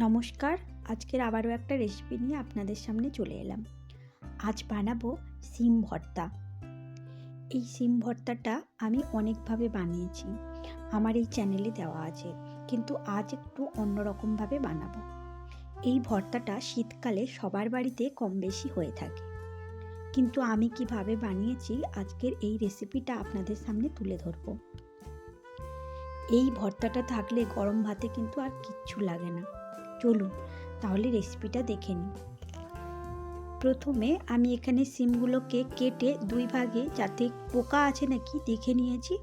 নমস্কার, আজকের আবারও একটা রেসিপি নিয়ে আপনাদের সামনে চলে এলাম। আজ বানাবো সিম ভর্তা। এই সিম ভর্তাটা আমি অনেকভাবে বানিয়েছি, আমার এই চ্যানেলে দেওয়া আছে, কিন্তু আজ একটু অন্যরকমভাবে বানাবো। এই ভর্তাটা শীতকালে সবার বাড়িতে কম বেশি হয়ে থাকে। কিন্তু আমি কীভাবে বানিয়েছি, আজকের এই রেসিপিটা আপনাদের সামনে তুলে ধরবো। এই ভর্তাটা থাকলে গরম ভাতে কিন্তু আর কিচ্ছু লাগে না। চলুন, তাহলে রেসিপিটা দেখে নিই। প্রথমে আমি এখানে সিমগুলোকে কেটে দুই ভাগে, যাতে পোকা আছে নাকি দেখে নিয়েছি,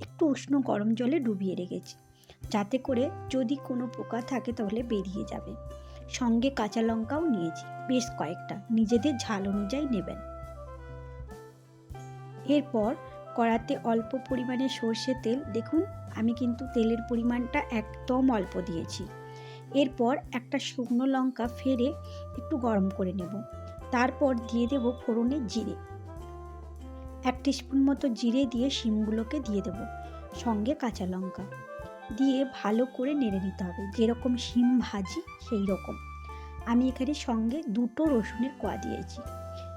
একটু উষ্ণ গরম জলে ডুবিয়ে রেখেছি। যাতে করে যদি কোনো পোকা থাকে তাহলে বেরিয়ে যাবে। সঙ্গে কাঁচা লঙ্কাও নিয়েছি, বেশ কয়েকটা, নিজেদের ঝাল অনুযায়ী নেবেন। এরপর কড়াতে অল্প পরিমাণে সর্ষে তেল, দেখুন, আমি কিন্তু তেলের পরিমাণটা একদম অল্প দিয়েছি। এরপর একটা শুকনো লঙ্কা ফেরে একটু গরম করে নেব। তারপর দিয়ে দেব ফোড়নে জিরে। এক স্পুন মতো জিরে দিয়ে শিমগুলোকে দিয়ে দেব, সঙ্গে কাঁচা লঙ্কা। দিয়ে ভালো করে নেড়ে নিতে হবে, যেরকম শিম ভাজি সেই রকম। আমি এখানে সঙ্গে দুটো রসুনের কোয়া দিয়েছি।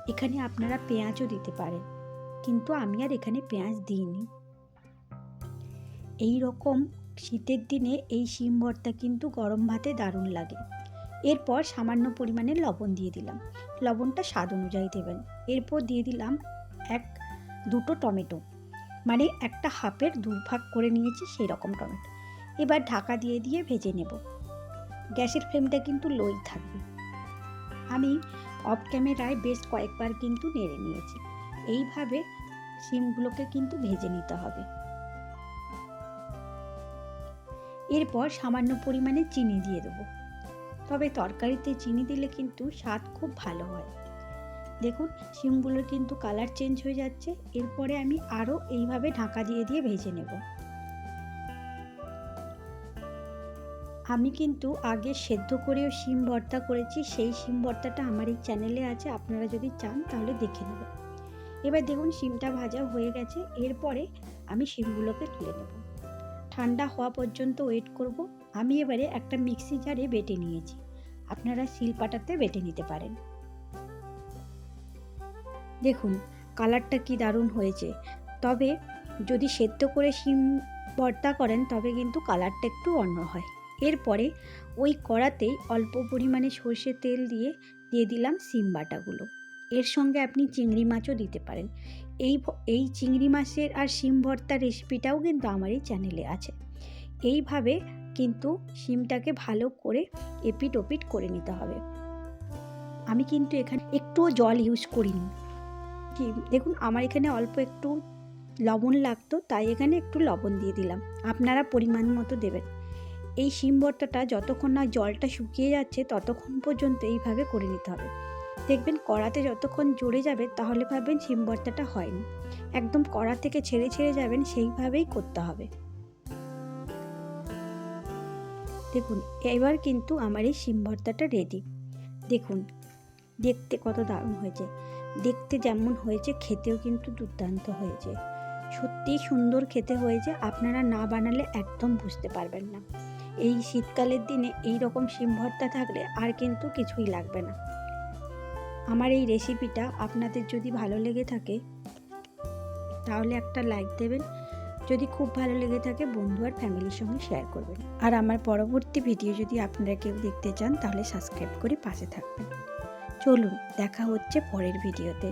এখানে আপনারা পেঁয়াজও দিতে পারেন, কিন্তু আমি আর এখানে পেঁয়াজ দিইনি। এই রকম শীতের দিনে এই শিম ভর্তা কিন্তু গরম ভাতে দারুণ লাগে। এরপর সামান্য পরিমাণে লবণ দিয়ে দিলাম। লবণটা স্বাদ অনুযায়ী দেবেন। এরপর দিয়ে দিলাম এক, দুটো টমেটো। মানে একটা হাফের দুভাগ করে নিয়েছি সেই রকম টমেটো। এবার ঢাকা দিয়ে দিয়ে ভেজে নেব। গ্যাসের ফ্লেমটা কিন্তু লোই থাকবে। আমি অফ ক্যামেরায় বেশ কয়েকবার কিন্তু নেড়ে নিয়েছি। এইভাবে শিমগুলোকে কিন্তু ভেজে নিতে হবে। এরপর সামান্য পরিমাণে চিনি দিয়ে দেবো। তবে তরকারিতে চিনি দিলে কিন্তু স্বাদ খুব ভালো হয়। দেখুন শিমগুলোর কিন্তু কালার চেঞ্জ হয়ে যাচ্ছে। এরপরে আমি আরও এইভাবে ঢাকা দিয়ে দিয়ে ভেজে নেব। আমি কিন্তু আগে সেদ্ধ করেও শিম ভর্তা করেছি। সেই শিম ভর্তাটা আমার এই চ্যানেলে আছে, আপনারা যদি চান তাহলে দেখে নেবেন। এবার দেখুন, শিমটা ভাজা হয়ে গেছে। এরপরে আমি শিমগুলোকে তুলে নেব। ঠান্ডা হওয়া পর্যন্ত ওয়েট করব। আমি এবারে একটা মিক্সি জারে বেটে নিয়েছি। আপনারা শিলপাটাতে বেটে নিতে পারেন। দেখুন কালারটা কি দারুণ হয়েছে। তবে যদি সেদ্ধ করে শিম ভর্তা করেন, তবে কিন্তু কালারটা একটু অন্য হয়। এরপরে ওই কড়াতেই অল্প পরিমাণে সর্ষে তেল দিয়ে দিয়ে দিলাম সিম বাটাগুলো। এর সঙ্গে আপনি চিংড়ি মাছও দিতে পারেন। এই এই চিংড়ি মাছের আর শিম ভর্তার রেসিপিটাও কিন্তু আমার এই চ্যানেলে আছে। এইভাবে কিন্তু শিমটাকে ভালো করে এপিট ওপিট করে নিতে হবে। আমি কিন্তু এখানে একটুও জল ইউজ করিনি। কি, দেখুন, আমার এখানে অল্প একটু লবণ লাগতো, তাই এখানে একটু লবণ দিয়ে দিলাম। আপনারা পরিমাণ মতো দেবেন। এই শিম ভর্তাটা যতক্ষণ না জলটা শুকিয়ে যাচ্ছে, ততক্ষণ পর্যন্ত এইভাবে করে নিতে হবে। দেখবেন কড়াতে যতক্ষণ জুড়ে যাবে তাহলে ভাববেন শিম ভর্তাটা হয়নি। একদম কড়া থেকে ছেড়ে ছেড়ে যাবেন, সেইভাবেই করতে হবে। দেখুন, এবার কিন্তু আমার এই শিম ভর্তাটা রেডি দেখুন, দেখতে কত দারুণ হয়েছে। দেখতে যেমন হয়েছে, খেতেও কিন্তু দুর্দান্ত হয়েছে। সত্যিই সুন্দর খেতে হয়েছে, আপনারা না বানালে একদম বুঝতে পারবেন না। এই শীতকালের দিনে এই রকম শিম ভর্তা থাকলে আর কিন্তু কিছুই লাগবে না। আমার এই রেসিপিটা আপনাদের যদি ভালো লেগে থাকে, তাহলে একটা লাইক দেবেন। যদি খুব ভালো লেগে থাকে, বন্ধু আর ফ্যামিলির সঙ্গে শেয়ার করবেন। আর আমার পরবর্তী ভিডিও যদি আপনারা কেউ দেখতে চান, তাহলে সাবস্ক্রাইব করে পাশে থাকবেন। চলুন, দেখা হচ্ছে পরের ভিডিওতে